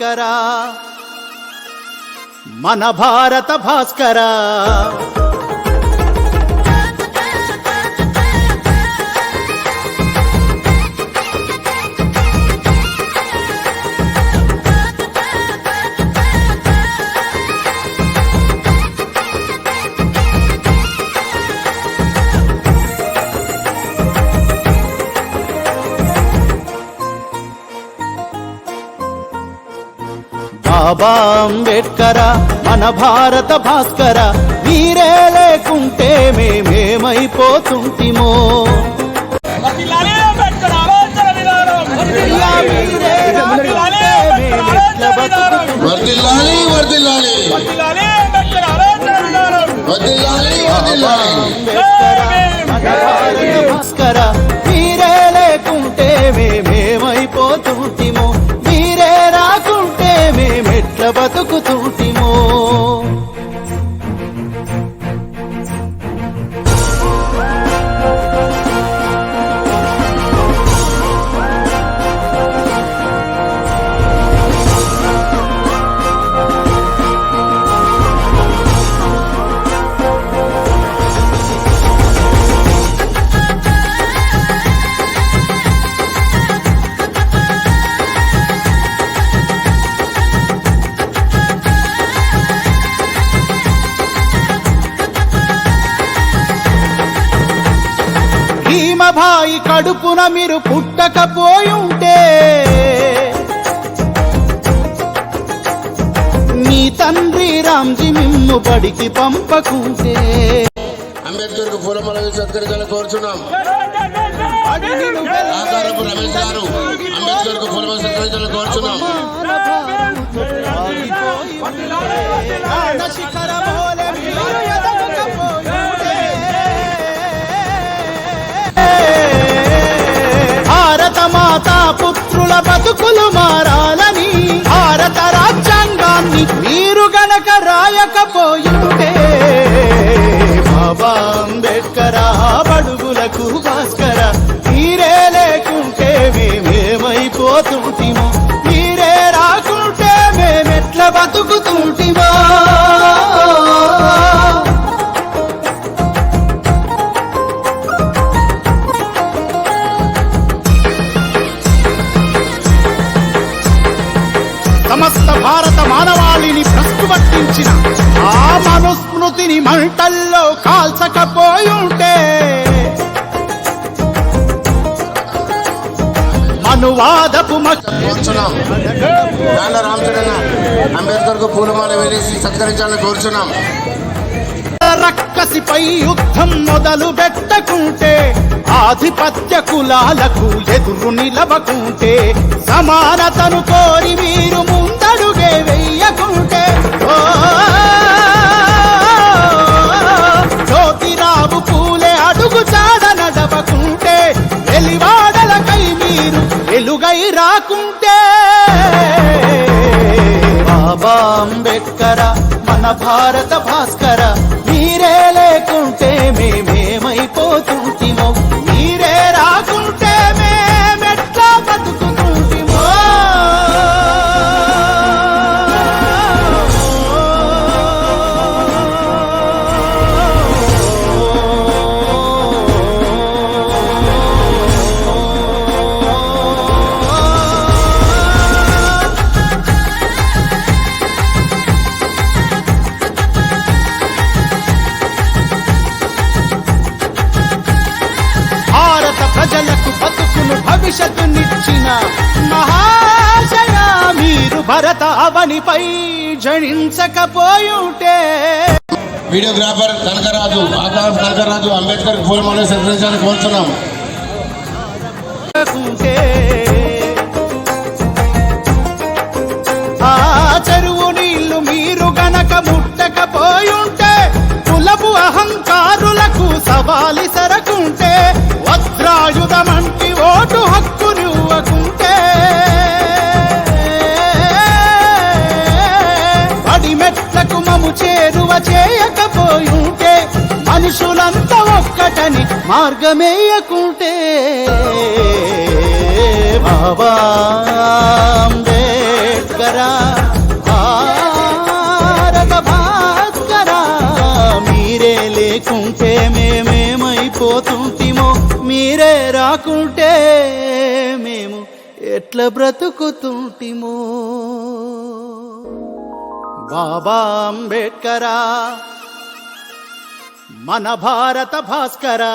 అంబేడ్కరా మన భారత భాస్కరా బాబా అంబేడ్కర మన భారత భాస్కర మీరే లేకుంటే మేమేమైపోతుంటిమో. విధానం. అయ్యా బతుకుతుంటిమో భీమభాయి కడుపున మీరు పుట్టకపోయుంటే మీ తండ్రి రామ్జీ మిమ్ము బడికి పంపకుంటే అంబేద్కర్కు పూలమాల సత్కరించాలని కోరుచున్నాం ఆకారపు రమేష్ గారు అంబేద్కర్కు పూలమాల సత్కరించాలని కోరుచున్నాం బతుకులు మారాలని భారత రాజ్యాంగాన్ని మీరు గనక రాయకపోయింటే బాబా అంబేడ్కర బడుగులకు మనుస్మృతిని మంటల్లో కాల్చకపోయుంటే మనువాదపు కోరుచున్నాం. రామచంద్రన్న అంబేద్కర్కు పూలమాల వేసి సత్కరించాలని కోరుచున్నాం. రక్కసిపై యుద్ధం మొదలు పెట్టకుంటే ఆధిపత్య కులాలకు ఎదురు నిలవకుంటే సమానతను కోరి మీరు ముందడుగే వెయ్యకుంటే రాకుంటే బాబా అంబేద్కర మన భారత భాస్కర భరత అవనిపై జనించకపోయుంటే. వీడియోగ్రాఫర్ కనకరాజు ఆకారం కనకరాజు అంబేద్కర్కు పూలమాల వేసి సత్కరించాలని కోరుచున్నాం. ఉంటే ఆ చెరువు నీళ్ళు మీరు గనక ముట్టకపోయుంటే కులపు అహంకారులకు సవాలి సరకుంటే అంత ఒక్కటని మార్గమేయకుంటే. బాబా అంబేద్కరా భారత భాస్కరా మీరే లేకుంటే మేమేమైపోతుంటిమో మీరే రాకుంటే మేము ఎట్ల బ్రతుకుతుంటిమో. బాబా అంబేద్కరా మన భారత భాస్కరా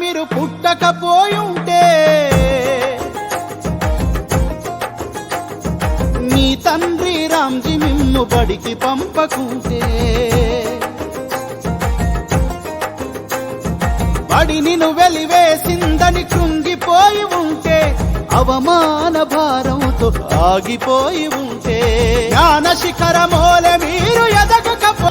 మీరు పుట్టకపోయుంటే మీ తండ్రి రామ్జీ మిమ్ము బడికి పంపకుంటే బడి నిను వెలివేసిందని కృంగిపోయి ఉంటే అవమాన భారంతో ఆగిపోయి ఉంటే జ్ఞాన శిఖరమోల మీరు ఎదగకపో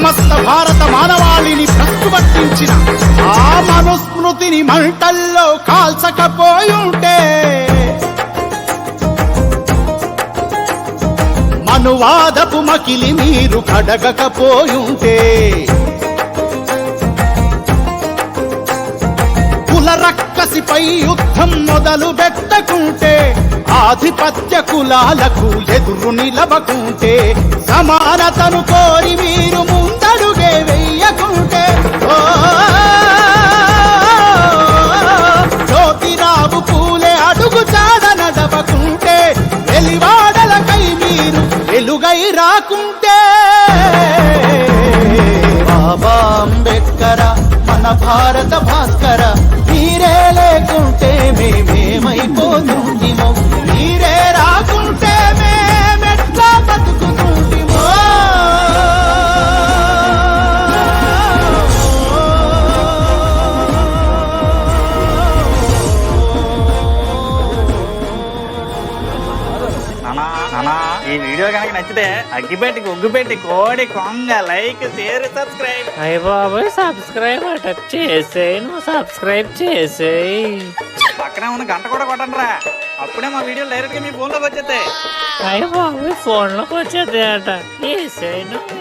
సమస్త భారత మానవాళిని ప్రస్తుపట్టించిన ఆ మనుస్మృతిని మంటల్లో కాల్చకపోయుంటే మనువాదపు మకిలి మీరు కడగకపోయుంటే కులరక్కసిపై యుద్ధం మొదలు పెట్టకుంటే ఆధిపత్య కులాలకు ఎదురు నిలవకుంటే సమానతను కోరి మీరు ముందు వెయ్యకుంటే ఓ జ్యోతిరావు పూలే అడుగు చాడన దవకుంటే వెలివాడలకై మీరు వెలుగై రాకుంటే. బాబా అంబేద్కర మన భారత భాస్కర మీరే లేకుంటే మేమేమైపోతుంటిమో. అగ్గిపెట్టి ఒగ్గుపెట్టి కోడి కొంగ లైక్ షేర్ సబ్స్క్రైబ్. అయ్య బాబాయ్ సబ్స్క్రైబ్ అట చేసేయి నువ్వు సబ్స్క్రైబ్ చేసేయి. పక్కనే ఉన్న గంట కూడా కొట్టండి రా అప్పుడే మా వీడియో డైరెక్ట్గా మీ ఫోన్లోకి వచ్చేస్తాయి. అయ్య బాబాయ్ ఫోన్లోకి వచ్చేది అట చేసేయి నువ్వు.